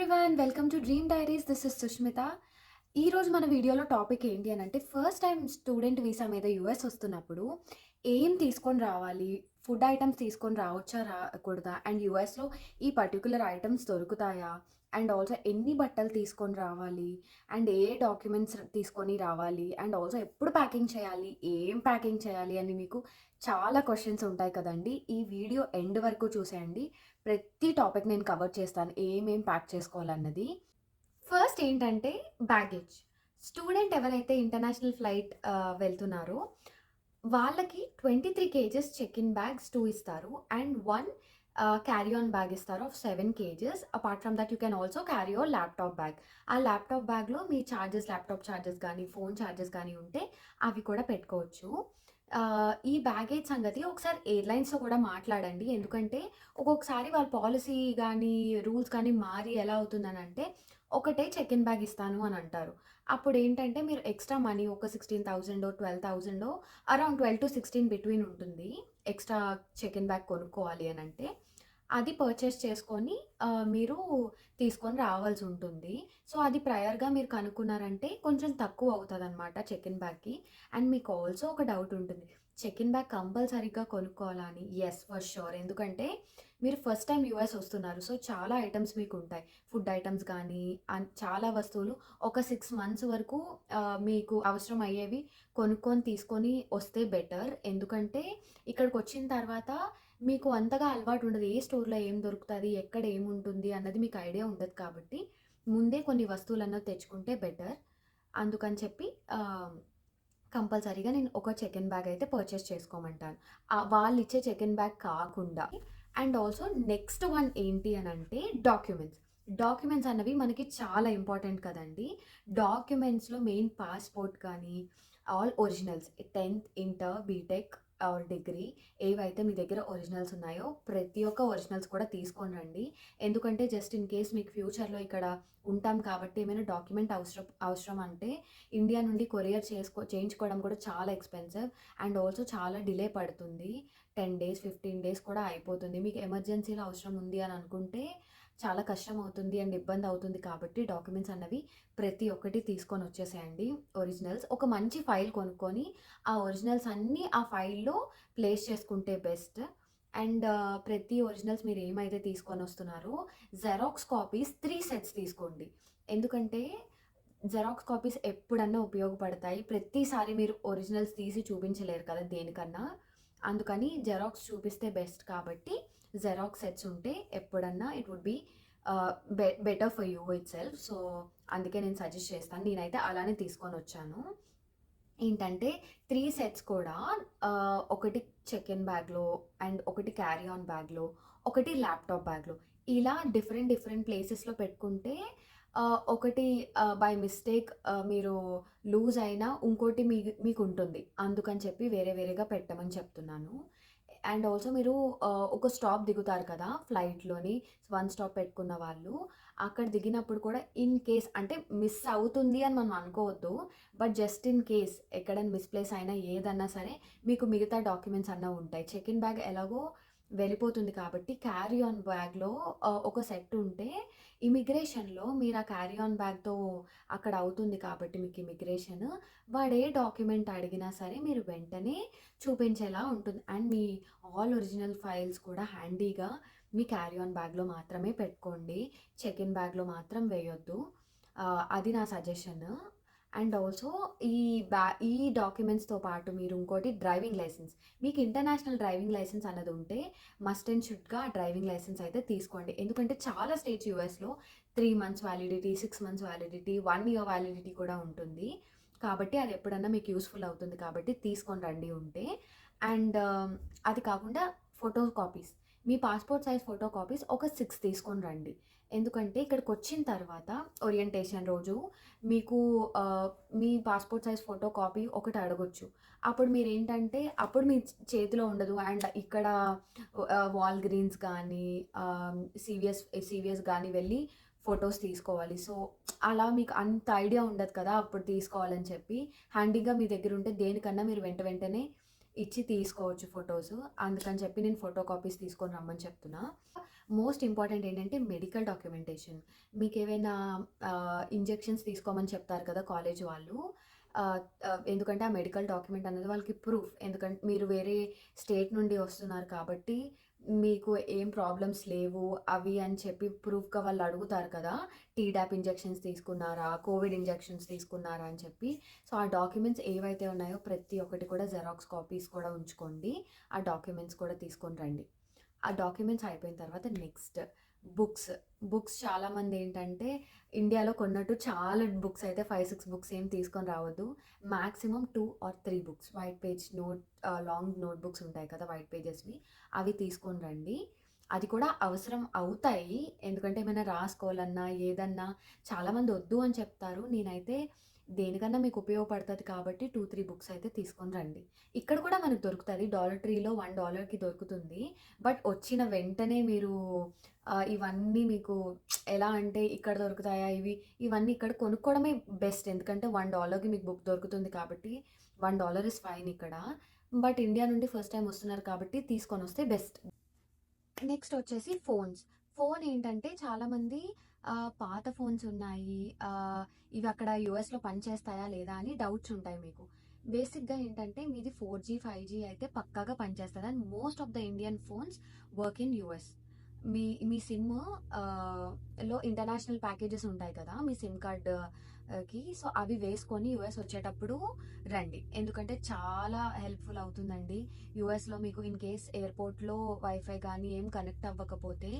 Everyone welcome to dream diaries this is Sushmita ఈరోజు మన వీడియోలో టాపిక్ ఏంటి అని అంటే ఫస్ట్ టైం స్టూడెంట్ వీసా మీద యూఎస్ వస్తున్నప్పుడు ఏం తీసుకొని రావాలి? ఫుడ్ ఐటమ్స్ తీసుకొని రావచ్చా రాకూడదా? అండ్ యూఎస్లో ఈ పర్టికులర్ ఐటమ్స్ దొరుకుతాయా? అండ్ ఆల్సో ఎన్ని బట్టలు తీసుకొని రావాలి? అండ్ ఏ డాక్యుమెంట్స్ తీసుకొని రావాలి? అండ్ ఆల్సో ఎప్పుడు ప్యాకింగ్ చేయాలి? ఏం ప్యాకింగ్ చేయాలి? అని మీకు చాలా క్వశ్చన్స్ ఉంటాయి కదండి. ఈ వీడియో ఎండ్ వరకు చూసేయండి. ప్రతి టాపిక్ నేను కవర్ చేస్తాను ఏమేం ప్యాక్ చేసుకోవాలన్నది. ఫస్ట్ ఏంటంటే బ్యాగేజ్. స్టూడెంట్ ఎవరైతే ఇంటర్నేషనల్ ఫ్లైట్ వెళ్తున్నారో వాళ్ళకి twenty three KGs check in bags two ఇస్తారు and one carry on bag ఇస్తారు of seven KGs. Apart from that you can also carry a laptop bag ఆ laptop బ్యాగ్లో మీ charges laptop charges కానీ phone charges కానీ ఉంటే అవి కూడా పెట్టుకోవచ్చు. ఈ బ్యాగేజ్ సంగతి ఒకసారి ఎయిర్లైన్స్తో కూడా మాట్లాడండి. ఎందుకంటే ఒక్కొక్కసారి వాళ్ళ పాలసీ కానీ రూల్స్ కానీ మారి ఎలా అవుతుందని అంటే ఒకటే చెక్ ఇన్ బ్యాగ్ ఇస్తాను అని అంటారు. అప్పుడు ఏంటంటే మీరు ఎక్స్ట్రా మనీ ఒక sixteen thousand twelve thousand around twelve to sixteen between ఉంటుంది. ఎక్స్ట్రా చెక్ ఇన్ బ్యాగ్ కొనుక్కోవాలి అని అంటే అది పర్చేస్ చేసుకొని మీరు తీసుకొని రావాల్సి ఉంటుంది. సో అది ప్రయర్గా మీరు కనుక్కున్నారంటే కొంచెం తక్కువ అవుతుంది అనమాట చెక్ ఇన్ బ్యాగ్కి అండ్ మీకు ఆల్సో ఒక డౌట్ ఉంటుంది. చెక్ ఇన్ బ్యాగ్ కంపల్సరీగా కొనుక్కోవాలని ఎస్ ఫర్ షూర్ ఎందుకంటే మీరు ఫస్ట్ టైం యూఎస్ వస్తున్నారు. సో చాలా ఐటమ్స్ మీకు ఉంటాయి. ఫుడ్ ఐటమ్స్ కానీ చాలా వస్తువులు ఒక సిక్స్ మంత్స్ వరకు మీకు అవసరం అయ్యేవి కొనుక్కొని తీసుకొని వస్తే బెటర్ ఎందుకంటే ఇక్కడికి వచ్చిన తర్వాత మీకు అంతగా అలవాటు ఉండదు. ఏ స్టోర్లో ఏం దొరుకుతుంది ఎక్కడ ఏముంటుంది అన్నది మీకు ఐడియా ఉండదు కాబట్టి ముందే కొన్ని వస్తువులన్నీ తెచ్చుకుంటే బెటర్. అందుకని చెప్పి కంపల్సరీగా నేను ఒక చెకెన్ బ్యాగ్ అయితే పర్చేస్ చేసుకోమంటాను. వాళ్ళు ఇచ్చే చెకెన్ బ్యాగ్ కాకుండా అండ్ ఆల్సో నెక్స్ట్ వన్ ఏంటి అని అంటే డాక్యుమెంట్స్. డాక్యుమెంట్స్ అన్నవి మనకి చాలా ఇంపార్టెంట్ కదండి. డాక్యుమెంట్స్లో మెయిన్ పాస్పోర్ట్ కానీ all originals tenth inter BTech or degree ఏవైతే మీ దగ్గర ఒరిజినల్స్ ఉన్నాయో ప్రతి ఒక్క ఒరిజినల్స్ కూడా తీసుకొని రండి. ఎందుకంటే జస్ట్ ఇన్ కేస్ మీకు ఫ్యూచర్లో ఇక్కడ ఉంటాం కాబట్టి ఏమైనా డాక్యుమెంట్ అవసరం అవసరం అంటే ఇండియా నుండి కొరియర్ చేసుకో చేయించుకోవడం కూడా చాలా ఎక్స్పెన్సివ్ అండ్ ఆల్సో చాలా డిలే పడుతుంది. టెన్ డేస్ ఫిఫ్టీన్ డేస్ కూడా అయిపోతుంది. మీకు ఎమర్జెన్సీలో అవసరం ఉంది అని అనుకుంటే చాలా కష్టం అవుతుంది అండ్ ఇబ్బంది అవుతుంది కాబట్టి డాక్యుమెంట్స్ అన్నవి ప్రతి ఒక్కటి తీసుకొని వచ్చేసేయండి. ఒరిజినల్స్. ఒక మంచి ఫైల్ కొనుక్కొని ఆ ఒరిజినల్స్ అన్నీ ఆ ఫైల్లో ప్లేస్ చేసుకుంటే బెస్ట్. అండ్ ప్రతి ఒరిజినల్స్ మీరు ఏమైతే తీసుకొని వస్తున్నారో జెరాక్స్ కాపీస్ త్రీ సెట్స్ తీసుకోండి. ఎందుకంటే జెరాక్స్ కాపీస్ ఎప్పుడన్నా ఉపయోగపడతాయి. ప్రతిసారి మీరు ఒరిజినల్స్ తీసి చూపించలేరు కదా దేనికన్నా. అందుకని జెరాక్స్ చూపిస్తే బెస్ట్ కాబట్టి జెరాక్స్ సెట్స్ ఉంటే ఎప్పుడన్నా it would be better for you itself so అందుకే నేను సజెస్ట్ చేస్తాను. నేనైతే అలానే తీసుకొని వచ్చాను. ఏంటంటే త్రీ సెట్స్ కూడా uh, ఒకటి చెక్ ఇన్ బ్యాగ్లో అండ్ ఒకటి క్యారీ ఆన్ బ్యాగ్లో ఒకటి ల్యాప్టాప్ బ్యాగ్లో ఇలా డిఫరెంట్ డిఫరెంట్ ప్లేసెస్లో పెట్టుకుంటే uh, ఒకటి uh, బై మిస్టేక్ మీరు లూజ్ అయినా ఇంకోటి మీ మీకు ఉంటుంది. అందుకని చెప్పి వేరే వేరేగా పెట్టమని చెప్తున్నాను. అండ్ ఆల్సో మీరు ఒక స్టాప్ దిగుతారు కదా ఫ్లైట్లోని వన్ స్టాప్ పెట్టుకున్న వాళ్ళు. అక్కడ దిగినప్పుడు కూడా ఇన్ కేస్ అంటే మిస్ అవుతుంది అని మనం అనుకోవద్దు. బట్ జస్ట్ ఇన్ కేస్ ఎక్కడైనా మిస్ప్లేస్ అయినా ఏదన్నా సరే మీకు మిగతా డాక్యుమెంట్స్ అన్నా ఉంటాయి. చెక్ ఇన్ బ్యాగ్ ఎలాగో వెళ్ళిపోతుంది కాబట్టి క్యారీ ఆన్ బ్యాగ్లో ఒక సెట్ ఉంటే ఇమిగ్రేషన్లో మీరు ఆ క్యారీ ఆన్ బ్యాగ్తో అక్కడ అవుతుంది కాబట్టి మీకు ఇమిగ్రేషన్ వాడు ఏ డాక్యుమెంట్ అడిగినా సరే మీరు వెంటనే చూపించేలా ఉంటుంది. అండ్ మీ ఆల్ ఒరిజినల్ ఫైల్స్ కూడా హ్యాండీగా మీ క్యారీ ఆన్ బ్యాగ్లో మాత్రమే పెట్టుకోండి. చెక్ ఇన్ బ్యాగ్లో మాత్రం వేయొద్దు. అది నా సజెషన్ అండ్ ఆల్సో ఈ బ్యా ఈ డాక్యుమెంట్స్తో పాటు మీరు ఇంకోటి డ్రైవింగ్ లైసెన్స్. మీకు ఇంటర్నేషనల్ డ్రైవింగ్ లైసెన్స్ అన్నది ఉంటే మస్ట్ అండ్ షుడ్గా డ్రైవింగ్ లైసెన్స్ అయితే తీసుకోండి. ఎందుకంటే చాలా స్టేట్స్ యూఎస్లో three months validity six months validity one year validity కూడా ఉంటుంది. కాబట్టి అది ఎప్పుడన్నా మీకు యూస్ఫుల్ అవుతుంది కాబట్టి తీసుకొని రండి ఉంటే. అండ్ అది కాకుండా ఫోటో కాపీస్ మీ పాస్పోర్ట్ సైజ్ ఫోటో కాపీస్ ఒక సిక్స్ తీసుకొని రండి. ఎందుకంటే ఇక్కడికి వచ్చిన తర్వాత ఓరియంటేషన్ రోజు మీకు మీ పాస్పోర్ట్ సైజ్ ఫోటో కాపీ ఒకటి అడగొచ్చు. అప్పుడు మీరు ఏంటంటే అప్పుడు మీ చేతిలో ఉండదు. అండ్ ఇక్కడ వాల్ గ్రీన్స్ కానీ సివిఎస్ సివిఎస్ కానీ వెళ్ళి ఫొటోస్ తీసుకోవాలి. సో అలా మీకు అంత ఐడియా ఉండదు కదా అప్పుడు తీసుకోవాలని చెప్పి. హ్యాండీగా మీ దగ్గర ఉంటే దేనికన్నా మీరు వెంట వెంటనే ఇచ్చి తీసుకోవచ్చు ఫొటోస్. అందుకని చెప్పి నేను ఫోటో కాపీస్ తీసుకొని రమ్మని చెప్తున్నా. మోస్ట్ ఇంపార్టెంట్ ఏంటంటే మెడికల్ డాక్యుమెంటేషన్. మీకు ఏవైనా ఇంజెక్షన్స్ తీసుకోమని చెప్తారు కదా కాలేజ్ వాళ్ళు. ఎందుకంటే ఆ మెడికల్ డాక్యుమెంట్ అనేది వాళ్ళకి ప్రూఫ్. ఎందుకంటే మీరు వేరే స్టేట్ నుండి వస్తున్నారు కాబట్టి మీకు ఏం ప్రాబ్లమ్స్ లేవు అవి అని చెప్పి ప్రూఫ్గా వాళ్ళు అడుగుతారు కదా టీడాప్ ఇంజెక్షన్స్ తీసుకున్నారా కోవిడ్ ఇంజెక్షన్స్ తీసుకున్నారా అని చెప్పి. సో ఆ డాక్యుమెంట్స్ ఏవైతే ఉన్నాయో ప్రతి ఒక్కటి కూడా జెరాక్స్ కాపీస్ కూడా ఉంచుకోండి. ఆ డాక్యుమెంట్స్ కూడా తీసుకొని రండి. ఆ డాక్యుమెంట్స్ అయిపోయిన తర్వాత నెక్స్ట్ బుక్స్ బుక్స్ చాలామంది ఏంటంటే ఇండియాలో కొన్నట్టు చాలా బుక్స్ అయితే ఫైవ్ సిక్స్ బుక్స్ ఏం తీసుకొని రావద్దు. Maximum two or three books white page note long note books ఉంటాయి కదా వైట్ పేజెస్వి అవి తీసుకొని రండి. అది కూడా అవసరం అవుతాయి. ఎందుకంటే ఏమైనా రాసుకోవాలన్నా ఏదన్నా చాలామంది వద్దు అని చెప్తారు. నేనైతే దేనికన్నా మీకు ఉపయోగపడుతుంది కాబట్టి టూ త్రీ బుక్స్ అయితే తీసుకొని రండి. ఇక్కడ కూడా మనకు దొరుకుతుంది. డాలర్ ట్రీలో వన్ డాలర్కి దొరుకుతుంది. బట్ వచ్చిన వెంటనే మీరు ఇవన్నీ మీకు ఎలా అంటే ఇక్కడ దొరుకుతాయా? ఇవి ఇవన్నీ ఇక్కడ కొనుక్కోవడమే బెస్ట్. ఎందుకంటే వన్ డాలర్కి మీకు బుక్ దొరుకుతుంది కాబట్టి వన్ డాలర్ ఇస్ ఫైన్ ఇక్కడ. బట్ ఇండియా నుండి ఫస్ట్ టైం వస్తున్నారు కాబట్టి తీసుకొని వస్తే బెస్ట్. నెక్స్ట్ వచ్చేసి ఫోన్స్. ఫోన్ ఏంటంటే చాలామంది పాత ఫోన్స్ ఉన్నాయి. ఇవి అక్కడ యుఎస్లో పనిచేస్తాయా లేదా అని డౌట్స్ ఉంటాయి మీకు. బేసిక్గా ఏంటంటే మీది ఫోర్ జీ ఫైవ్ జీ అయితే పక్కాగా పనిచేస్తుంది. And most of the Indian phones work in US. మీ మీ సిమ్లో ఇంటర్నేషనల్ ప్యాకేజెస్ ఉంటాయి కదా మీ సిమ్ కార్డ్ కి. సో అవి వేసుకొని యుఎస్ వచ్చేటప్పుడు రండి. ఎందుకంటే చాలా హెల్ప్ఫుల్ అవుతుందండి. యుఎస్లో మీకు ఇన్ కేస్ ఎయిర్పోర్ట్లో వైఫై కానీ ఏం కనెక్ట్ అవ్వకపోతే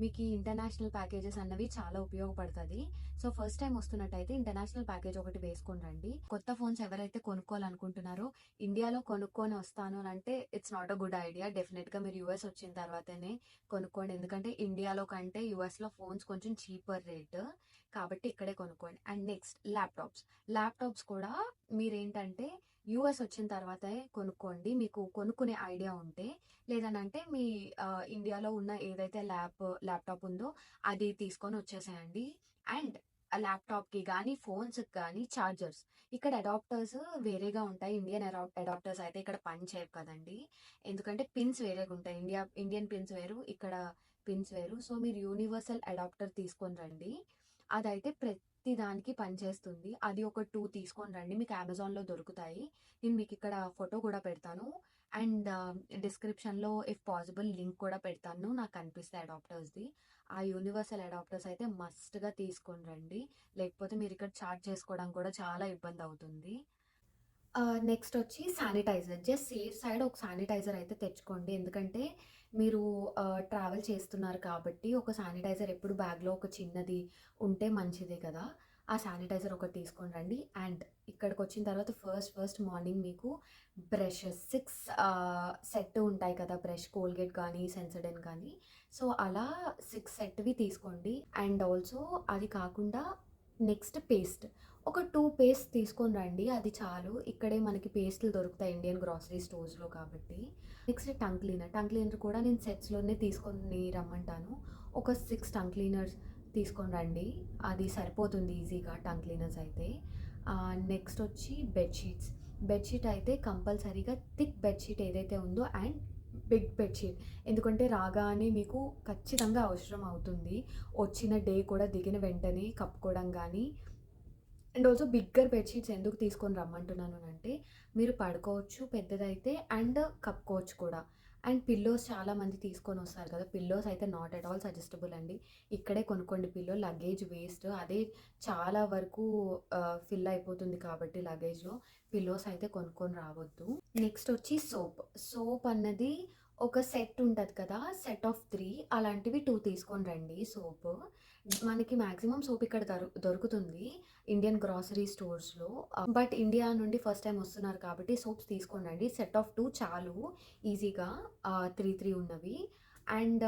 మీకు ఈ ఇంటర్నేషనల్ ప్యాకేజెస్ అన్నవి చాలా ఉపయోగపడుతుంది. సో ఫస్ట్ టైం వస్తున్నట్టయితే ఇంటర్నేషనల్ ప్యాకేజ్ ఒకటి వేసుకొని రండి. కొత్త ఫోన్స్ ఎవరైతే కొనుక్కోవాలనుకుంటున్నారో ఇండియాలో కొనుక్కొని వస్తాను అని అంటే it's not a good idea డెఫినెట్గా మీరు యుఎస్ వచ్చిన తర్వాతనే కొనుక్కోండి. ఎందుకంటే ఇండియాలో కంటే యూఎస్లో ఫోన్స్ కొంచెం చీపర్ రేట్ కాబట్టి ఇక్కడే కొనుక్కోండి. అండ్ నెక్స్ట్ ల్యాప్టాప్స్ ల్యాప్టాప్స్ కూడా మీరేంటంటే యూఎస్ వచ్చిన తర్వాతే కొనుక్కోండి. మీకు కొనుక్కునే ఐడియా ఉంటే లేదనంటే మీ ఇండియాలో ఉన్న ఏదైతే ల్యాప్ ల్యాప్టాప్ ఉందో అది తీసుకొని వచ్చేసేయండి. అండ్ ఆ ల్యాప్టాప్కి కానీ ఫోన్స్కి కానీ ఛార్జర్స్ ఇక్కడ అడాప్టర్స్ వేరేగా ఉంటాయి. ఇండియన్ అడాప్టర్స్ అయితే ఇక్కడ పని చేయవు కదండి. ఎందుకంటే పిన్స్ వేరేగా ఉంటాయి. ఇండియా ఇండియన్ పిన్స్ వేరు ఇక్కడ పిన్స్ వేరు. సో మీరు యూనివర్సల్ అడాప్టర్ తీసుకొని రండి. అదైతే ప్రతి దానికి పనిచేస్తుంది. అది ఒక టూ తీసుకొని రండి. మీకు అమెజాన్లో దొరుకుతాయి. నేను మీకు ఇక్కడ ఫోటో కూడా పెడతాను. అండ్ డిస్క్రిప్షన్లో ఇఫ్ పాసిబుల్ లింక్ కూడా పెడతాను. నాకు కనిపిస్తాయి అడాప్టర్స్ది. ఆ యూనివర్సల్ అడాప్టర్స్ అయితే మస్ట్గా తీసుకొని రండి. లేకపోతే మీరు ఇక్కడ చార్జ్ చేసుకోవడం కూడా చాలా ఇబ్బంది అవుతుంది. నెక్స్ట్ వచ్చి శానిటైజర్ జస్ట్ సేఫ్ సైడ్ ఒక శానిటైజర్ అయితే తెచ్చుకోండి. ఎందుకంటే మీరు ట్రావెల్ చేస్తున్నారు కాబట్టి ఒక శానిటైజర్ ఎప్పుడు బ్యాగ్లో ఒక చిన్నది ఉంటే మంచిదే కదా. ఆ శానిటైజర్ ఒకటి తీసుకొని రండి. అండ్ ఇక్కడికి వచ్చిన తర్వాత ఫస్ట్ ఫస్ట్ మార్నింగ్ మీకు బ్రషెస్ సిక్స్ సెట్ ఉంటాయి కదా. బ్రష్ కోల్గేట్ కానీ సెన్సడెన్ కానీ సో అలా సిక్స్ సెట్వి తీసుకోండి. అండ్ ఆల్సో అది కాకుండా నెక్స్ట్ పేస్ట్. ఒక టూ పేస్ట్ తీసుకొని రండి అది చాలు. ఇక్కడే మనకి పేస్ట్లు దొరుకుతాయి ఇండియన్ గ్రాసరీ స్టోర్స్లో కాబట్టి. Next tongue cleaner. Tongue cleaner కూడా నేను సెట్స్లోనే తీసుకొని రమ్మంటాను. ఒక సిక్స్ టంగ్ క్లీనర్స్ తీసుకొని రండి. అది సరిపోతుంది ఈజీగా టంగ్ క్లీనర్స్ అయితే. నెక్స్ట్ వచ్చి బెడ్షీట్స్ బెడ్షీట్ అయితే కంపల్సరీగా థిక్ బెడ్షీట్ ఏదైతే ఉందో అండ్ బిగ్ బెడ్షీట్. ఎందుకంటే రాగానే మీకు ఖచ్చితంగా అవసరం అవుతుంది. వచ్చిన డే కూడా దిగిన వెంటనే కప్పుకోవడం కానీ అండ్ ఆల్సో బిగ్గర్ బెడ్షీట్స్ ఎందుకు తీసుకొని రమ్మంటున్నాను అంటే మీరు పడుకోవచ్చు పెద్దదైతే అండ్ కప్పుకోవచ్చు కూడా. అండ్ పిల్లోస్ చాలా మంది తీసుకొని వస్తారు కదా. పిల్లోస్ అయితే నాట్ అట్ ఆల్ సజెస్టబుల్ అండి. ఇక్కడే కొనుక్కోండి పిల్లో. లగేజ్ వేస్ట్ అదే చాలా వరకు ఫిల్ అయిపోతుంది కాబట్టి లగేజ్లో పిల్లోస్ అయితే కొనుక్కొని రావద్దు. నెక్స్ట్ వచ్చి సోప్ సోప్ అన్నది ఒక సెట్ ఉంటుంది కదా. సెట్ ఆఫ్ త్రీ అలాంటివి టూ తీసుకొని రండి సోప్ మనకి మ్యాక్సిమం సోప్ ఇక్కడ దొరుకుతుంది ఇండియన్ గ్రాసరీ స్టోర్స్లో బట్ ఇండియా నుండి ఫస్ట్ టైం వస్తున్నారు కాబట్టి సోప్స్ తీసుకోండి సెట్ ఆఫ్ టూ చాలు ఈజీగా త్రీ త్రీ ఉన్నవి. అండ్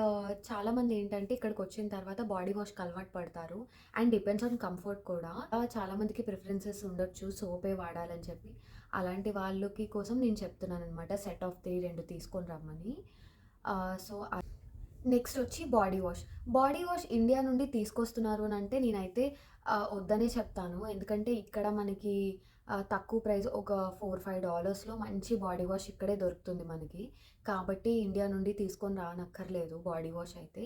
చాలామంది ఏంటంటే ఇక్కడికి వచ్చిన తర్వాత బాడీ వాష్కి అలవాటు పడతారు. అండ్ డిపెండ్స్ ఆన్ కంఫర్ట్ కూడా. చాలామందికి ప్రిఫరెన్సెస్ ఉండొచ్చు సోపే వాడాలని చెప్పి. అలాంటి వాళ్ళకి కోసం నేను చెప్తున్నాను అనమాట సెట్ ఆఫ్ త్రీ రెండు తీసుకొని రమ్మని. సో నెక్స్ట్ వచ్చి body wash. Body wash India నుండి తీసుకొస్తున్నారు అని అంటే నేనైతే వద్దనే చెప్తాను. ఎందుకంటే ఇక్కడ మనకి తక్కువ ప్రైస్ ఒక 4, 5 డాలర్స్‌లో మంచి బాడీ వాష్ ఇక్కడే దొరుకుతుంది మనకి. కాబట్టి ఇండియా నుండి తీసుకొని రానక్కర్లేదు బాడీ వాష్ అయితే.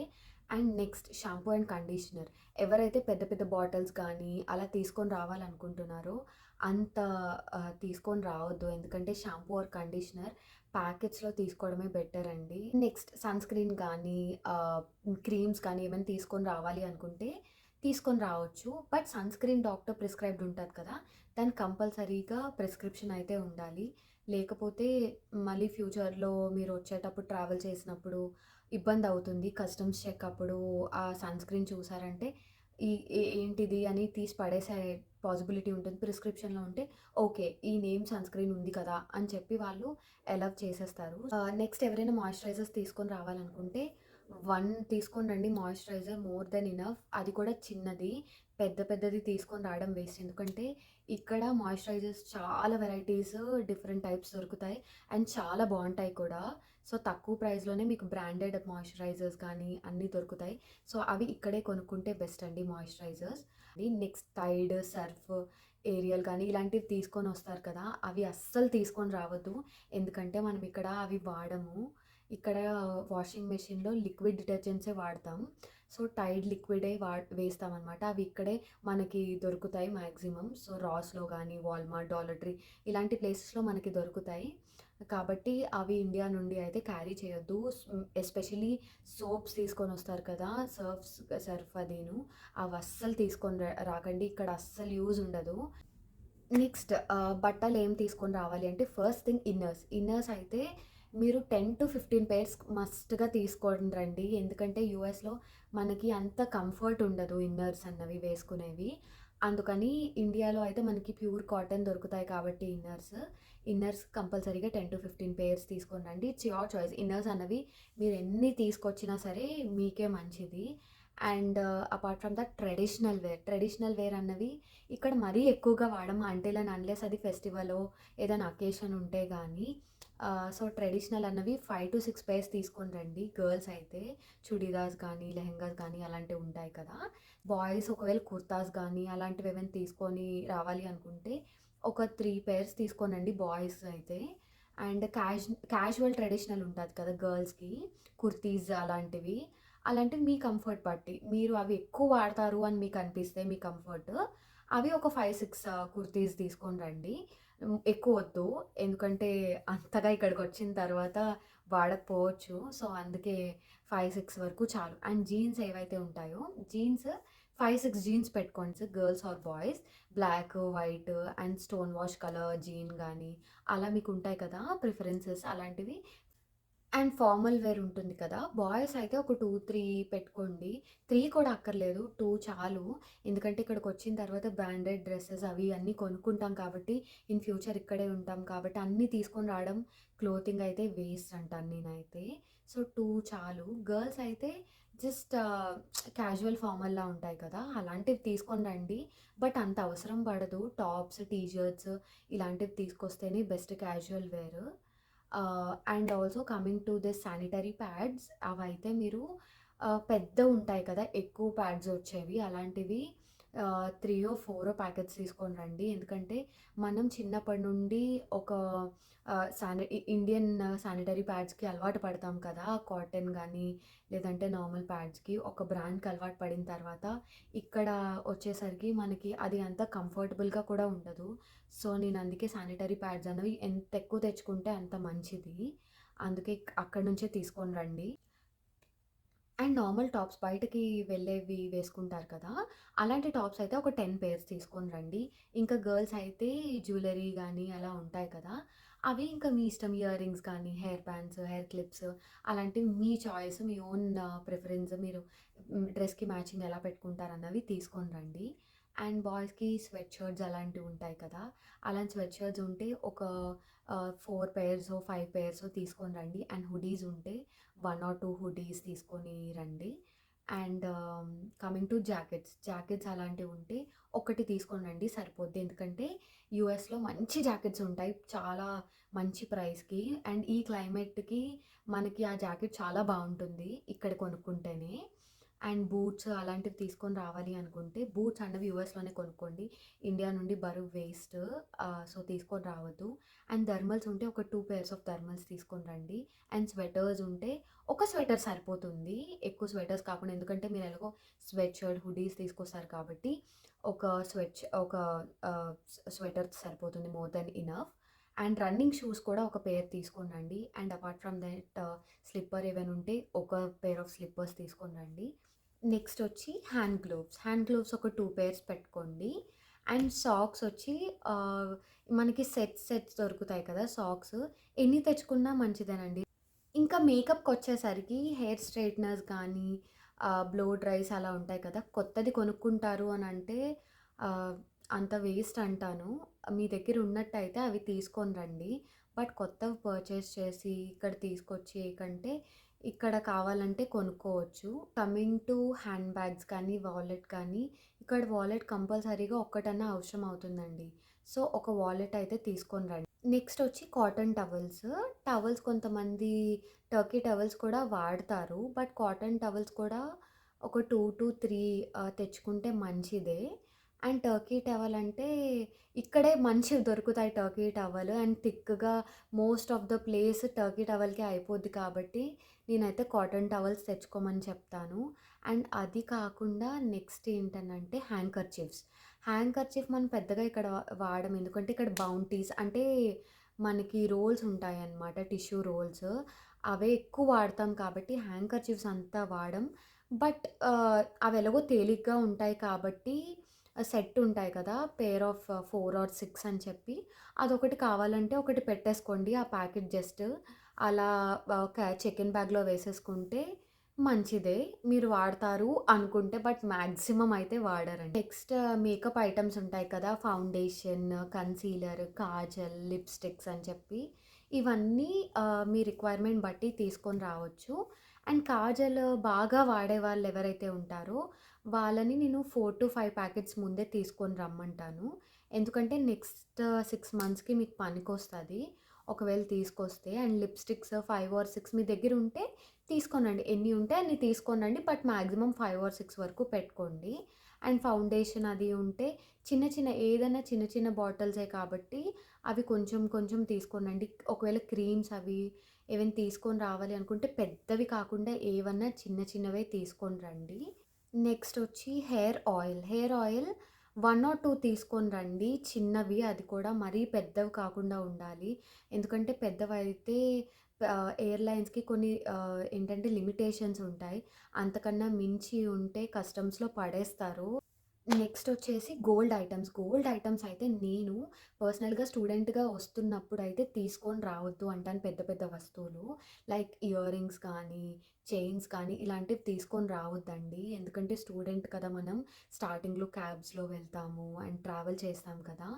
And next shampoo and conditioner. ఎవరైతే పెద్ద పెద్ద బాటిల్స్ కానీ అలా తీసుకొని రావాలనుకుంటున్నారో అంత తీసుకొని రావద్దు. ఎందుకంటే షాంపూ ఆర్ కండిషనర్ ప్యాకెట్స్‌లో తీసుకోవడమే బెటర్ అండి. నెక్స్ట్ సన్ స్క్రీన్ కానీ క్రీమ్స్ కానీ ఏమైనా తీసుకొని రావాలి అనుకుంటే తీసుకొని రావచ్చు. But sunscreen doctor prescribed ఉంటుంది కదా! దాని కంపల్సరీగా ప్రిస్క్రిప్షన్ అయితే ఉండాలి. లేకపోతే మళ్ళీ ఫ్యూచర్‌లో మీరు వచ్చేటప్పుడు ట్రావెల్ చేసినప్పుడు ఇబ్బంది అవుతుంది కస్టమ్స్ చెక్ అప్పుడు ఆ సన్ స్క్రీన్ చూసారంటే ఈ ఏంటిది అని తీసి పడేసే పాసిబిలిటీ ఉంటుంది. ప్రిస్క్రిప్షన్‌లో ఉంటే ఓకే. ఈ నేమ్ సన్ స్క్రీన్ ఉంది కదా! అని చెప్పి వాళ్ళు ఎలవ్ చేసేస్తారు. నెక్స్ట్ ఎవరైనా మాయిశ్చరైజర్స్ తీసుకొని రావాలనుకుంటే వన్ తీసుకొని రండి మాయిశ్చరైజర్ మోర్ దెన్ ఇనఫ్ అది కూడా చిన్నది. పెద్ద పెద్దది తీసుకొని రావడం వేస్ట్. ఎందుకంటే ఇక్కడ మాయిశ్చరైజర్స్ చాలా వెరైటీస్ డిఫరెంట్ టైప్స్ దొరుకుతాయి. అండ్ చాలా బాగుంటాయి కూడా. సో, తక్కువ ప్రైస్‌లోనే మీకు బ్రాండెడ్ మాయిశ్చరైజర్స్ కానీ అన్నీ దొరుకుతాయి. సో, అవి ఇక్కడే కొనుక్కుంటే బెస్ట్ అండి moisturisers. Next Tide, Surf, Ariel కానీ ఇలాంటివి తీసుకొని వస్తారు కదా! అవి అస్సలు తీసుకొని రావద్దు. ఎందుకంటే మనం ఇక్కడ అవి వాడము. ఇక్కడ వాషింగ్ మెషిన్‌లో లిక్విడ్ డిటర్జెంట్సే వాడతాం. సో, టైడ్ లిక్విడే వా వేస్తామనమాట. అవి ఇక్కడే మనకి దొరుకుతాయి మ్యాక్సిమం సో, రాస్‌లో కానీ వాల్మార్ట్, డాలర్ ఇలాంటి ప్లేసెస్‌లో మనకి దొరుకుతాయి. కాబట్టి అవి ఇండియా నుండి అయితే క్యారీ చేయొద్దు. ఎస్పెషలీ ఎస్పెషల్లీ సోప్స్ తీసుకొనొస్తారు కదా! సర్ఫ్స్ సర్ఫ్ అదేను అవి అస్సలు తీసుకొని రాకండి. ఇక్కడ అస్సలు యూజ్ ఉండదు. నెక్స్ట్ బట్టలు ఏం తీసుకొని రావాలి అంటే ఫస్ట్ థింగ్ ఇన్నర్స్. ఇన్నర్స్ అయితే మీరు టెన్ టు ఫిఫ్టీన్ పేర్స్ మస్ట్‌గా తీసుకొని రండి. ఎందుకంటే యూఎస్‌లో మనకి అంత కంఫర్ట్ ఉండదు ఇన్నర్స్ అన్నవి వేసుకునేవి. అందుకని ఇండియాలో అయితే మనకి ప్యూర్ కాటన్ దొరుకుతాయి కాబట్టి ఇన్నర్స్. ఇన్నర్స్ కంపల్సరీగా 10-15 పెయిర్స్ తీసుకొని రండి. It's your choice. ఇన్నర్స్ అన్నవి మీరు ఎన్ని తీసుకొచ్చినా సరే మీకే మంచిది. And apart from that traditional wear. Traditional wear అన్నవి ఇక్కడ మరీ ఎక్కువగా వాడము. అంటే అన్లెస్ అది ఫెస్టివలో ఏదైనా అకేషన్ ఉంటే కానీ సో, ట్రెడిషనల్ అన్నవి 5-6 పెయిర్స్ తీసుకొని రండి. గర్ల్స్ అయితే చుడీదార్స్ కానీ లెహెంగాస్ కానీ అలాంటివి ఉంటాయి కదా! బాయ్స్ ఒకవేళ కుర్తాస్ కానీ అలాంటివి ఏమైనా తీసుకొని రావాలి అనుకుంటే ఒక త్రీ పేర్స్ తీసుకోనండి బాయ్స్ అయితే. అండ్ క్యాష్ క్యాజువల్ ట్రెడిషనల్ ఉంటుంది కదా! గర్ల్స్‌కి కుర్తీస్ అలాంటివి. అలాంటివి మీ కంఫర్ట్ బట్టి. మీరు అవి ఎక్కువ వాడతారు అని మీకు అనిపిస్తే మీ కంఫర్ట్ అవి ఒక 5, 6 కుర్తీస్ తీసుకొని రండి. ఎక్కువ వద్దు. ఎందుకంటే అంతగా ఇక్కడికి వచ్చిన తర్వాత వాడకపోవచ్చు. సో, అందుకే 5, 6 వరకు చాలు. అండ్ జీన్స్ ఏవైతే ఉంటాయో జీన్స్ 5, 6 జీన్స్ పెట్టుకోండి sir girls or boys. Black, white and stone wash colour jean కానీ అలా మీకు ఉంటాయి కదా! ప్రిఫరెన్సెస్ అలాంటివి. అండ్ ఫార్మల్ వేర్ ఉంటుంది కదా! బాయ్స్ అయితే ఒక 2, 3 పెట్టుకోండి. త్రీ కూడా అక్కర్లేదు. టూ చాలు. ఎందుకంటే ఇక్కడికి వచ్చిన తర్వాత బ్రాండెడ్ డ్రెస్సెస్ అవి అన్నీ కొనుక్కుంటాం కాబట్టి ఇన్ ఫ్యూచర్ ఇక్కడే ఉంటాం కాబట్టి అన్నీ తీసుకొని రావడం క్లోతింగ్ అయితే వేస్ట్ అంటాను నేనైతే. సో, టూ చాలు. గర్ల్స్ అయితే జస్ట్ క్యాజువల్ ఫార్మల్‌లా ఉంటాయి కదా! అలాంటివి తీసుకొని రండి. బట్ అంత అవసరం పడదు. టాప్స్, టీషర్ట్స్ ఇలాంటివి తీసుకొస్తేనే best casual wear. And also coming to this sanitary pads అవైతే మీరు పెద్ద ఉంటాయి కదా! ఎక్కువ ప్యాడ్స్ వచ్చేవి అలాంటివి త్రీ ఓ ఫోరో ప్యాకెట్స్ తీసుకొని రండి. ఎందుకంటే మనం చిన్నప్పటి నుండి ఒక శాని ఇండియన్ శానిటరీ ప్యాడ్స్‌కి అలవాటు పడతాం కదా! కాటన్ కానీ లేదంటే నార్మల్ ప్యాడ్స్‌కి ఒక బ్రాండ్‌కి అలవాటు పడిన తర్వాత ఇక్కడ వచ్చేసరికి మనకి అది అంత కంఫర్టబుల్‌గా కూడా ఉండదు. సో, నేను అందుకే శానిటరీ ప్యాడ్స్ అనేవి ఎంత ఎక్కువ తెచ్చుకుంటే అంత మంచిది. అందుకే అక్కడి నుంచే తీసుకొని రండి. అండ్ నార్మల్ టాప్స్ బయటకి వెళ్ళేవి వేసుకుంటారు కదా! అలాంటి టాప్స్ అయితే ఒక టెన్ పేర్స్ తీసుకొని రండి. ఇంకా గర్ల్స్ అయితే జ్యువెలరీ కానీ అలా ఉంటాయి కదా! అవి ఇంకా మీ ఇష్టం ఇయర్ రింగ్స్ కానీ, హెయిర్ బ్యాండ్స్, హెయిర్ క్లిప్స్ అలాంటివి మీ చాయిస్. మీ ఓన్ ప్రిఫరెన్స్ మీరు డ్రెస్‌కి మ్యాచింగ్ ఎలా పెట్టుకుంటారు అన్నవి తీసుకొని రండి. అండ్ బాయ్స్‌కి స్వెట్ షర్ట్స్ అలాంటివి ఉంటాయి కదా! అలాంటి స్వెట్ షర్ట్స్ ఉంటే ఒక ఫోర్ పేర్స్ ఫైవ్ పేర్స్ తీసుకొని రండి. అండ్ హుడీస్ ఉంటే వన్ ఆర్ టూ హుడీస్ తీసుకొని రండి. And coming to jackets. Jackets అలాంటివి ఉంటే ఒకటి తీసుకొని రండి సరిపోద్ది. ఎందుకంటే యూఎస్‌లో మంచి జాకెట్స్ ఉంటాయి. చాలా మంచి ప్రైస్‌కి. అండ్ ఈ క్లైమేట్‌కి మనకి ఆ జాకెట్ చాలా బాగుంటుంది ఇక్కడ కొనుక్కుంటేనే. అండ్ బూట్స్ అలాంటివి తీసుకొని రావాలి అనుకుంటే బూట్స్ అనేవి యూఎస్‌లోనే కొనుక్కోండి. ఇండియా నుండి బరువు వేస్ట్. సో, తీసుకొని రావద్దు. అండ్ థర్మల్స్ ఉంటే ఒక టూ పేర్స్ ఆఫ్ థర్మల్స్ తీసుకొని రండి. అండ్ స్వెటర్స్ ఉంటే ఒక స్వెటర్ సరిపోతుంది. ఎక్కువ స్వెటర్స్ కాకుండా ఎందుకంటే మీరు ఎలాగో స్వెట్ షర్ట్, హుడీస్ తీసుకొస్తారు కాబట్టి ఒక స్వెట్ ఒక స్వెటర్ సరిపోతుంది more than enough. And running shoes కూడా ఒక పెయిర్ తీసుకొని రండి. And apart from that slipper ఏవైనా ఉంటే ఒక పెయిర్ ఆఫ్ స్లిప్పర్స్ తీసుకొని రండి. నెక్స్ట్ వచ్చి హ్యాండ్ గ్లోవ్స్. హ్యాండ్ గ్లోవ్స్ ఒక టూ పేర్స్ పెట్టుకోండి. అండ్ సాక్స్ వచ్చి మనకి సెట్స్ సెట్స్ దొరుకుతాయి కదా! సాక్స్ ఎన్ని తెచ్చుకున్నా మంచిదేనండి. ఇంకా మేకప్‌కొచ్చేసరికి హెయిర్ స్ట్రైట్నర్స్ కానీ బ్లో డ్రైస్ అలా ఉంటాయి కదా! కొత్తది కొనుక్కుంటారు అని అంటే అంత వేస్ట్ అంటాను. మీ దగ్గర ఉన్నట్టయితే అవి తీసుకొని రండి. బట్ కొత్తవి పర్చేస్ చేసి ఇక్కడ తీసుకొచ్చే కంటే ఇక్కడ కావాలంటే కొనుక్కోవచ్చు. కమింగ్ టు హ్యాండ్ బ్యాగ్స్ కానీ, వాలెట్ కానీ ఇక్కడ వాలెట్ కంపల్సరీగా ఒక్కటన్నా అవసరం అవుతుందండి. సో, ఒక వాలెట్ అయితే తీసుకొని రండి. నెక్స్ట్ వచ్చి కాటన్ టవల్స్. టవల్స్ కొంతమంది టర్కీ టవల్స్ కూడా వాడతారు. బట్ కాటన్ టవల్స్ కూడా ఒక టూ టు త్రీ తెచ్చుకుంటే మంచిదే. అండ్ టర్కీ టవల్ అంటే ఇక్కడే మంచివి దొరుకుతాయి టర్కీ టవల్. అండ్ థిక్‌గా most of the place Turkey టవల్‌కే అయిపోద్ది కాబట్టి నేనైతే కాటన్ టవల్స్ తెచ్చుకోమని చెప్తాను. అండ్ అది కాకుండా నెక్స్ట్ ఏంటనంటే హ్యాంకర్‌చీఫ్స్. హ్యాంకర్‌చీఫ్ మనం పెద్దగా ఇక్కడ వాడడం ఎందుకంటే ఇక్కడ బౌంటీస్ అంటే మనకి రోల్స్ ఉంటాయన్నమాట. Tissue roles. అవే ఎక్కువ వాడతాం కాబట్టి హ్యాంకర్‌చీఫ్స్ అంత వాడం. బట్ అవి ఎలాగో తేలిగ్గా ఉంటాయి కాబట్టి సెట్ ఉంటాయి కదా! Pair of four or six అని చెప్పి అదొకటి కావాలంటే ఒకటి పెట్టేసుకోండి. ఆ ప్యాకెట్ జస్ట్ అలా ఒక చికెన్ బ్యాగ్‌లో వేసేసుకుంటే మంచిదే. మీరు వాడతారు అనుకుంటే బట్ మ్యాక్సిమం అయితే వాడరండి. నెక్స్ట్ మేకప్ ఐటమ్స్ ఉంటాయి కదా! ఫౌండేషన్, కన్సీలర్, కాజల్, లిప్‌స్టిక్స్ అని చెప్పి ఇవన్నీ మీ రిక్వైర్మెంట్ బట్టి తీసుకొని రావచ్చు. అండ్ కాజల్ బాగా వాడే వాళ్ళు ఎవరైతే ఉంటారో వాళ్ళని నేను 4-5 ప్యాకెట్స్ ముందే తీసుకొని రమ్మంటాను. ఎందుకంటే నెక్స్ట్ సిక్స్ మంత్స్‌కి మీకు పనికొస్తది. ఒకవేళ తీసుకొస్తే and lipsticks five or six మీ దగ్గర ఉంటే తీసుకోనండి. ఎన్ని ఉంటే అన్ని తీసుకోనండి. బట్ మాక్సిమం 5 ఆర్ సిక్స్ వరకు పెట్టుకోండి. అండ్ ఫౌండేషన్ అది ఉంటే చిన్న చిన్న ఏదైనా చిన్న చిన్న బాటిల్సే కాబట్టి అవి కొంచెం కొంచెం తీసుకోనండి. ఒకవేళ క్రీమ్స్ అవి ఏవైనా తీసుకొని రావాలి అనుకుంటే పెద్దవి కాకుండా ఏవన్నా చిన్న చిన్నవే తీసుకొని రండి. నెక్స్ట్ వచ్చి hair oil. Hair oil one or two తీసుకొని రండి. చిన్నవి అది కూడా మరీ పెద్దవి కాకుండా ఉండాలి. ఎందుకంటే పెద్దవి అయితే ఎయిర్‌లైన్స్‌కి కొన్ని ఏంటంటే లిమిటేషన్స్ ఉంటాయి. అంతకన్నా మించి ఉంటే కస్టమ్స్‌లో పడేస్తారు. నెక్స్ట్ వచ్చేసి గోల్డ్ ఐటమ్స్ గోల్డ్ ఐటమ్స్ అయితే నేను పర్సనల్‌గా స్టూడెంట్‌గా వస్తున్నప్పుడు అయితే తీసుకొని రావద్దు అంటాను పెద్ద పెద్ద వస్తువులు. లైక్ ఇయర్ రింగ్స్ కానీ, చైన్స్ కానీ ఇలాంటివి తీసుకొని రావద్దండి. ఎందుకంటే స్టూడెంట్ కదా మనం. స్టార్టింగ్‌లో క్యాబ్స్‌లో వెళ్తాము అండ్ ట్రావెల్ చేస్తాం కదా!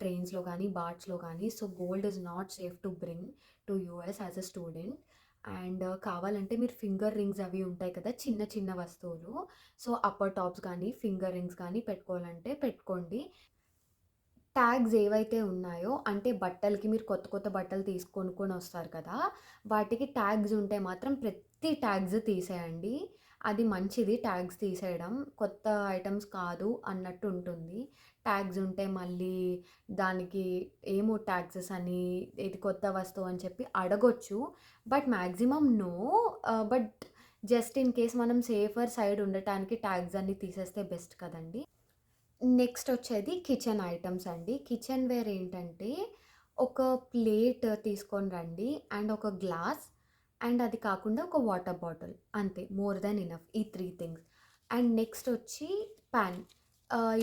ట్రైన్స్‌లో కానీ బాట్స్లో కానీ so, gold is not safe to bring to US as a student. And కావాలంటే మీరు ఫింగర్ రింగ్స్ అవి ఉంటాయి కదా! చిన్న చిన్న వస్తువులు. సో, అప్పర్ టాప్స్ కానీ ఫింగర్ రింగ్స్ కానీ పెట్టుకోవాలంటే పెట్టుకోండి. ట్యాగ్స్ ఏవైతే ఉన్నాయో అంటే బట్టలకి మీరు కొత్త కొత్త బట్టలు తీసుకొనుకొని వస్తారు కదా! వాటికి ట్యాగ్స్ ఉంటే మాత్రం ప్రతి ట్యాగ్స్ తీసేయండి. అది మంచిది ట్యాగ్స్ తీసేయడం. కొత్త ఐటమ్స్ కాదు అన్నట్టు ఉంటుంది. ట్యాగ్స్ ఉంటే మళ్ళీ దానికి ఏమో ట్యాక్సెస్ అని, ఇది కొత్త వస్తువు అని చెప్పి అడగొచ్చు. But maximum no. But just in case మనం సేఫర్ సైడ్ ఉండటానికి ట్యాగ్స్ అన్నీ తీసేస్తే బెస్ట్ కదండీ! నెక్స్ట్ వచ్చేది కిచెన్ ఐటమ్స్ అండి. కిచెన్ వేర్ ఏంటంటే ఒక ప్లేట్ తీసుకొని రండి. అండ్ ఒక గ్లాస్ అండ్ అది కాకుండా ఒక వాటర్ బాటిల్ అంతే. మోర్ దెన్ ఇనఫ్ ఈ త్రీ థింగ్స్. అండ్ నెక్స్ట్ వచ్చి పాన్.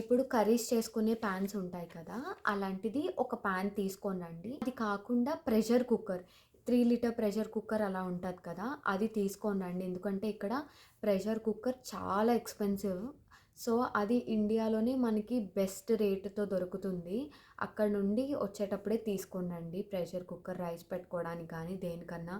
ఇప్పుడు కర్రీస్ చేసుకునే ప్యాన్స్ ఉంటాయి కదా! అలాంటిది ఒక ప్యాన్ తీసుకొని రండి. అది కాకుండా pressure cooker three litre pressure cooker అలా ఉంటుంది కదా! అది తీసుకొని రండి. ఎందుకంటే ఇక్కడ ప్రెషర్ కుక్కర్ చాలా ఎక్స్‌పెన్సివ్. సో, అది ఇండియాలోనే మనకి బెస్ట్ రేట్‌తో దొరుకుతుంది. అక్కడ నుండి వచ్చేటప్పుడే తీసుకొని రండి. ప్రెషర్ కుక్కర్ రైస్ పెట్టుకోవడానికి కానీ, దేనికన్నా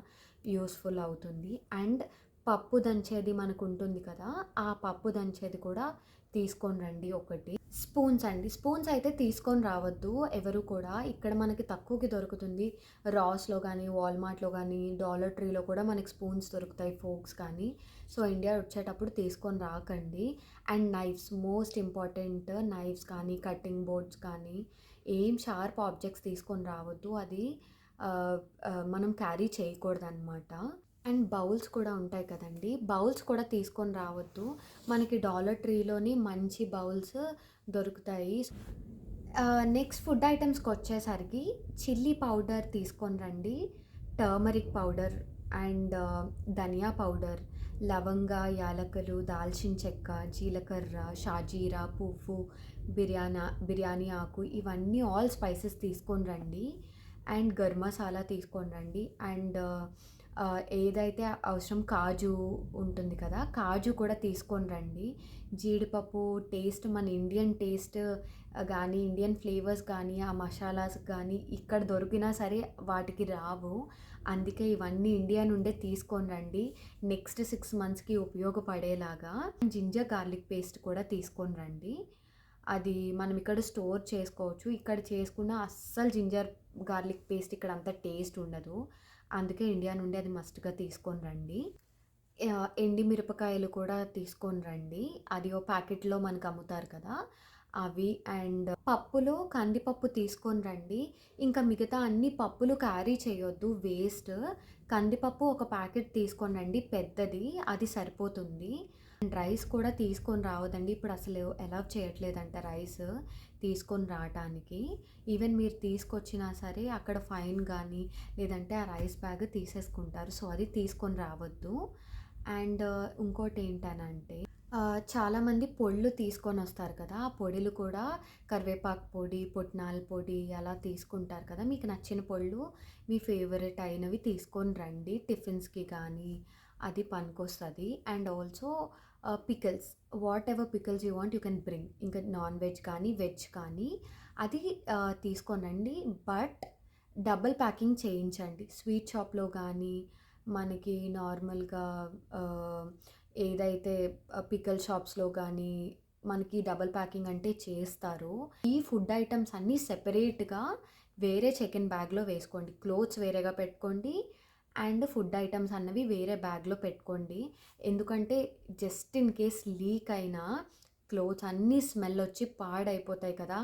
యూస్ఫుల్ అవుతుంది. అండ్ పప్పు దంచేది మనకు ఉంటుంది కదా! ఆ పప్పు దంచేది కూడా తీసుకొని రండి ఒకటి. స్పూన్స్ అండి. స్పూన్స్ అయితే తీసుకొని రావద్దు ఎవరు కూడా. ఇక్కడ మనకి తక్కువకి దొరుకుతుంది. రాస్‌లో కానీ వాల్‌మార్ట్‌లో కానీ డాలర్ ట్రీలో కూడా మనకి స్పూన్స్ దొరుకుతాయి. ఫోక్స్ కానీ. సో, ఇండియా వచ్చేటప్పుడు తీసుకొని రాకండి. And knives most important knives కానీ, కటింగ్ బోర్డ్స్ కానీ, ఏం షార్ప్ ఆబ్జెక్ట్స్ తీసుకొని రావద్దు. అది మనం క్యారీ చేయకూడదనమాట. అండ్ బౌల్స్ కూడా ఉంటాయి కదండీ! బౌల్స్ కూడా తీసుకొని రావద్దు. మనకి డాలర్ ట్రీలోని మంచి బౌల్స్ దొరుకుతాయి. నెక్స్ట్ ఫుడ్ ఐటమ్స్కి వచ్చేసరికి చిల్లీ పౌడర్ తీసుకొని రండి. Turmeric powder and dhaniya powder, లవంగ, యాలకులు, దాల్చిన చెక్క, జీలకర్ర, షాజీరా, పువ్వు, బిర్యానా బిర్యానీ ఆకు ఇవన్నీ ఆల్ స్పైసెస్ తీసుకొని రండి. అండ్ గరం మసాలా తీసుకొని రండి. అండ్ ఏదైతే అవసరం కాజు ఉంటుంది కదా! కాజు కూడా తీసుకొని రండి. జీడిపప్పు టేస్ట్ మన ఇండియన్ టేస్ట్ కానీ ఇండియన్ ఫ్లేవర్స్ కానీ ఆ మసాలాస్ కానీ ఇక్కడ దొరికినా సరే వాటికి రావు. అందుకే ఇవన్నీ ఇండియా నుండే తీసుకొని రండి. నెక్స్ట్ సిక్స్ మంత్స్‌కి ఉపయోగపడేలాగా. జింజర్ గార్లిక్ పేస్ట్ కూడా తీసుకొని రండి. అది మనం ఇక్కడ స్టోర్ చేసుకోవచ్చు. ఇక్కడ చేసుకున్న అస్సలు జింజర్ గార్లిక్ పేస్ట్ ఇక్కడ అంత టేస్ట్ ఉండదు. అందుకే ఇండియా నుండి అది మస్ట్‌గా తీసుకొని రండి. ఎండి మిరపకాయలు కూడా తీసుకొని రండి. అది ఓ ప్యాకెట్‌లో మనకు అమ్ముతారు కదా! అవి అండ్ పప్పులో కందిపప్పు తీసుకొని రండి. ఇంకా మిగతా అన్ని పప్పులు క్యారీ చేయొద్దు వేస్ట్. కందిపప్పు ఒక ప్యాకెట్ తీసుకొని రండి పెద్దది. అది సరిపోతుంది. అండ్ రైస్ కూడా తీసుకొని రావద్దండి. ఇప్పుడు అసలు అలౌ చేయట్లేదంట రైస్ తీసుకొని రావటానికి. ఈవెన్ మీరు తీసుకొచ్చినా సరే అక్కడ ఫైన్ కానీ లేదంటే ఆ రైస్ బ్యాగ్ తీసేసుకుంటారు. సో, అది తీసుకొని రావద్దు. అండ్ ఇంకోటి ఏంటనంటే చాలామంది పొళ్ళు తీసుకొని వస్తారు కదా! ఆ పొడిలు కూడా కరివేపాకు పొడి, పుట్నాల పొడి అలా తీసుకుంటారు కదా! మీకు నచ్చిన పొళ్ళు మీ ఫేవరెట్ అయినవి తీసుకొని రండి. టిఫిన్స్‌కి కానీ అది పనికొస్తుంది and also pickles whatever pickles you want you can bring. ఇంకా నాన్ వెజ్ కానీ, వెజ్ కానీ అది uh, తీసుకోనండి బట్ డబుల్ ప్యాకింగ్ చేయించండి. స్వీట్ షాప్‌లో కానీ మనకి నార్మల్‌గా uh, ఏదైతే uh, పికల్ షాప్స్‌లో కానీ మనకి డబుల్ ప్యాకింగ్ అంటే చేస్తారు. ఈ ఫుడ్ ఐటమ్స్ అన్నీ సెపరేట్‌గా వేరే చెకెన్ బ్యాగ్‌లో వేసుకోండి. క్లోత్స్ వేరేగా పెట్టుకోండి. అండ్ ఫుడ్ ఐటమ్స్ అన్నవి వేరే బ్యాగ్‌లో పెట్టుకోండి. ఎందుకంటే జస్ట్ ఇన్ కేస్ లీక్ అయినా క్లోత్స్ అన్నీ స్మెల్ వచ్చి పాడైపోతాయి కదా!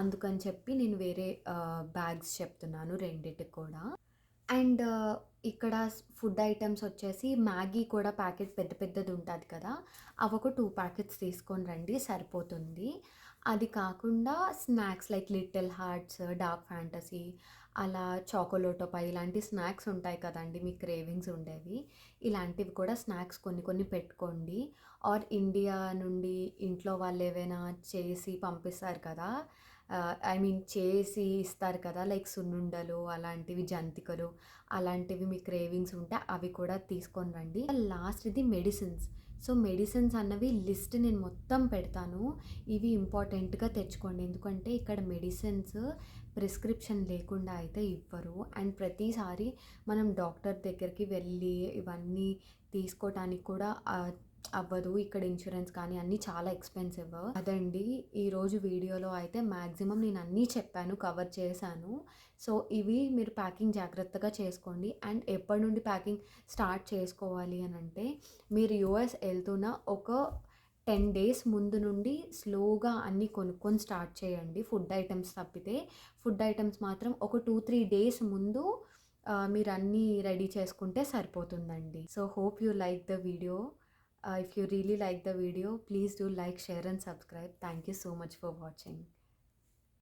అందుకని చెప్పి నేను వేరే బ్యాగ్స్ చెప్తున్నాను రెండింటికి కూడా. అండ్ ఇక్కడ ఫుడ్ ఐటమ్స్ వచ్చేసి మ్యాగీ కూడా ప్యాకెట్ పెద్ద పెద్దది ఉంటుంది కదా! అవి ఒక టూ ప్యాకెట్స్ తీసుకొని రండి సరిపోతుంది. అది కాకుండా snacks like Little Hearts, Dark Fantasy అలా చాకోలోటో పై ఇలాంటి స్నాక్స్ ఉంటాయి కదండి మీకు క్రేవింగ్స్ ఉండేవి. ఇలాంటివి కూడా స్నాక్స్ కొన్ని కొన్ని పెట్టుకోండి. ఆర్ ఇండియా నుండి ఇంట్లో వాళ్ళు ఏవైనా చేసి పంపిస్తారు కదా! ఐ మీన్ చేసి ఇస్తారు కదా! లైక్ సున్నుండలు అలాంటివి, జంతికలు అలాంటివి మీ క్రేవింగ్స్ ఉంటే అవి కూడా తీసుకొని రండి. లాస్ట్‌ది మెడిసిన్స్. సో, మెడిసిన్స్ అన్నవి లిస్ట్ నేను మొత్తం పెడతాను. ఇవి ఇంపార్టెంట్‌గా తెచ్చుకోండి. ఎందుకంటే ఇక్కడ మెడిసిన్స్ ప్రిస్క్రిప్షన్ లేకుండా అయితే ఇవ్వరు. అండ్ ప్రతిసారి మనం డాక్టర్ దగ్గరికి వెళ్ళి ఇవన్నీ తీసుకోవటానికి కూడా అవ్వదు. ఇక్కడ ఇన్సూరెన్స్ కానీ అన్నీ చాలా ఎక్స్‌పెన్సివ్. అదండి ఈరోజు వీడియోలో అయితే మ్యాక్సిమం నేను అన్నీ చెప్పాను. కవర్ చేశాను. సో, ఇవి మీరు ప్యాకింగ్ జాగ్రత్తగా చేసుకోండి. అండ్ ఎప్పటి నుండి ప్యాకింగ్ స్టార్ట్ చేసుకోవాలి అని అంటే మీరు యూఎస్ వెళ్తున్న ఒక 10 డేస్ ముందు నుండి స్లోగా అన్నీ కొనుక్కొని స్టార్ట్ చేయండి. ఫుడ్ ఐటమ్స్ తప్పితే. ఫుడ్ ఐటమ్స్ మాత్రం ఒక 2, 3 డేస్ ముందు మీరు అన్నీ రెడీ చేసుకుంటే సరిపోతుందండి. So, hope you like the video. Uh, if you really like the video please do like share and subscribe. Thank you so much for watching.